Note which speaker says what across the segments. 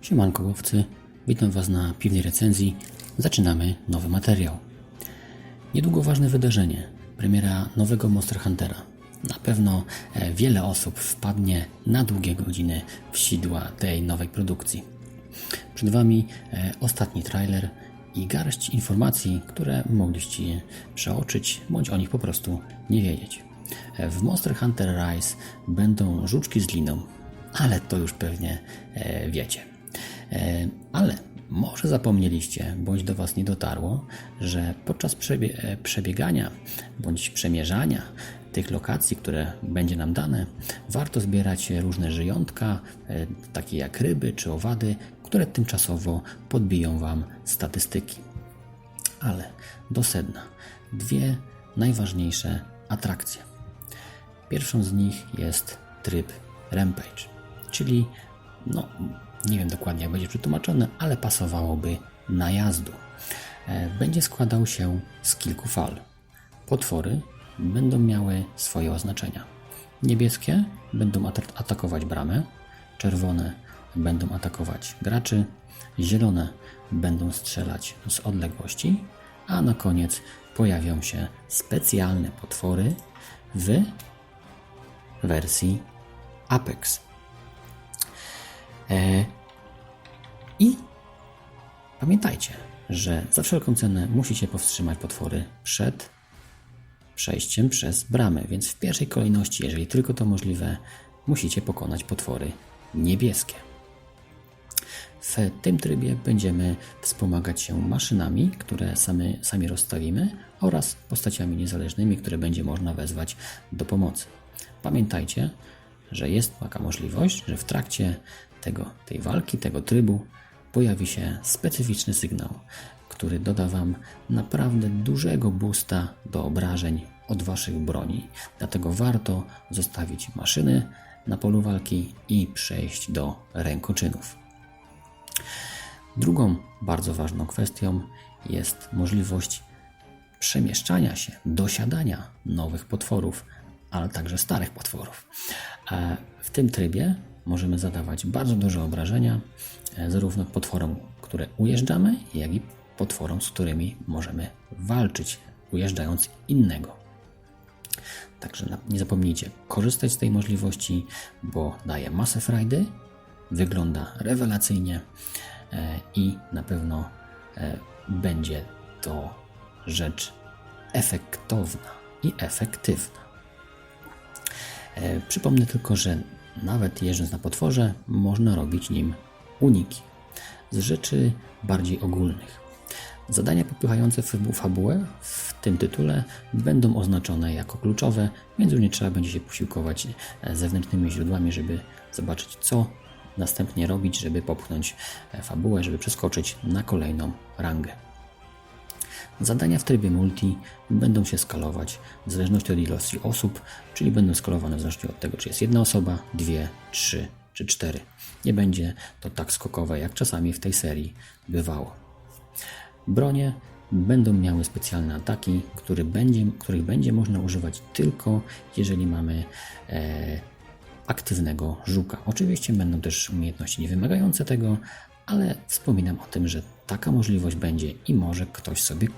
Speaker 1: Siemanko łowcy, witam Was na piwnej recenzji. Zaczynamy nowy materiał. Niedługo ważne wydarzenie, premiera nowego Monster Huntera. Na pewno e, wiele osób wpadnie na długie godziny w sidła tej nowej produkcji. Przed Wami e, ostatni trailer i garść informacji, które mogliście przeoczyć, bądź o nich po prostu nie wiedzieć. E, W Monster Hunter Rise będą żuczki z liną, ale to już pewnie wiecie. E, ale może zapomnieliście, bądź do Was nie dotarło, że podczas przebie- przebiegania bądź przemierzania tych lokacji, które będzie nam dane, warto zbierać różne żyjątka, e, takie jak ryby czy owady, które tymczasowo podbiją Wam statystyki. Ale do sedna. Dwie najważniejsze atrakcje. Pierwszą z nich jest tryb Rampage, czyli no, nie wiem dokładnie jak będzie przetłumaczone, ale pasowałoby najazdu. E, Będzie składał się z kilku fal. Potwory będą miały swoje oznaczenia. Niebieskie będą ata- atakować bramę, czerwone będą atakować graczy, zielone będą strzelać z odległości, a na koniec pojawią się specjalne potwory w wersji Apex. E, I pamiętajcie, że za wszelką cenę musicie powstrzymać potwory przed przejściem przez bramę, więc w pierwszej kolejności, jeżeli tylko to możliwe, musicie pokonać potwory niebieskie. W tym trybie będziemy wspomagać się maszynami, które sami, sami rozstawimy oraz postaciami niezależnymi, które będzie można wezwać do pomocy. Pamiętajcie, że jest taka możliwość, że w trakcie tego, tej walki, tego trybu pojawi się specyficzny sygnał, który doda Wam naprawdę dużego boosta do obrażeń od Waszych broni. Dlatego warto zostawić maszyny na polu walki i przejść do rękoczynów. Drugą bardzo ważną kwestią jest możliwość przemieszczania się, dosiadania nowych potworów, ale także starych potworów. E, W tym trybie możemy zadawać bardzo duże obrażenia e, zarówno potworom, które ujeżdżamy, jak i potworom, z którymi możemy walczyć, ujeżdżając innego. Także nie zapomnijcie korzystać z tej możliwości, bo daje masę frajdy, wygląda rewelacyjnie e, i na pewno będzie to rzecz efektowna i efektywna. E, Przypomnę tylko, że nawet jeżdżąc na potworze, można robić nim uniki z rzeczy bardziej ogólnych. Zadania popychające fabu- fabułę w tym tytule będą oznaczone jako kluczowe, więc nie trzeba będzie się posiłkować e, zewnętrznymi źródłami, żeby zobaczyć, co następnie robić, żeby popchnąć e, fabułę, żeby przeskoczyć na kolejną rangę. Zadania w trybie multi będą się skalować w zależności od ilości osób, czyli będą skalowane w zależności od tego, czy jest jedna osoba, dwie, trzy czy cztery. Nie będzie to tak skokowe, jak czasami w tej serii bywało. Bronie będą miały specjalne ataki, który będzie, których będzie można używać tylko jeżeli mamy e, aktywnego żuka. Oczywiście będą też umiejętności niewymagające tego, ale wspominam o tym, że taka możliwość będzie i może ktoś sobie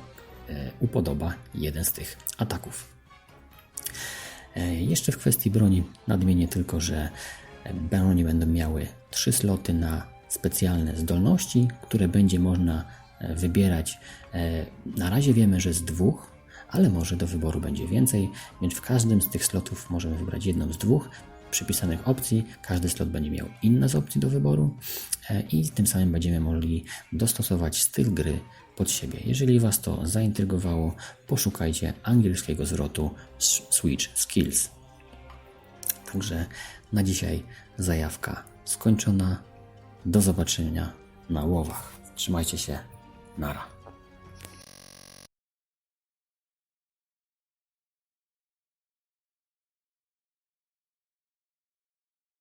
Speaker 1: e, upodoba jeden z tych ataków. E, Jeszcze w kwestii broni nadmienię tylko, że broni będą miały trzy sloty na specjalne zdolności, które będzie można e, wybierać. Na razie wiemy, że z dwóch, ale może do wyboru będzie więcej, więc w każdym z tych slotów możemy wybrać jedną z dwóch przypisanych opcji. Każdy slot będzie miał inne z opcji do wyboru e, i tym samym będziemy mogli dostosować styl gry pod siebie. Jeżeli Was to zaintrygowało, poszukajcie angielskiego zwrotu Switch Skills. Także na dzisiaj zajawka skończona. Do zobaczenia na łowach. Trzymajcie się. Nara.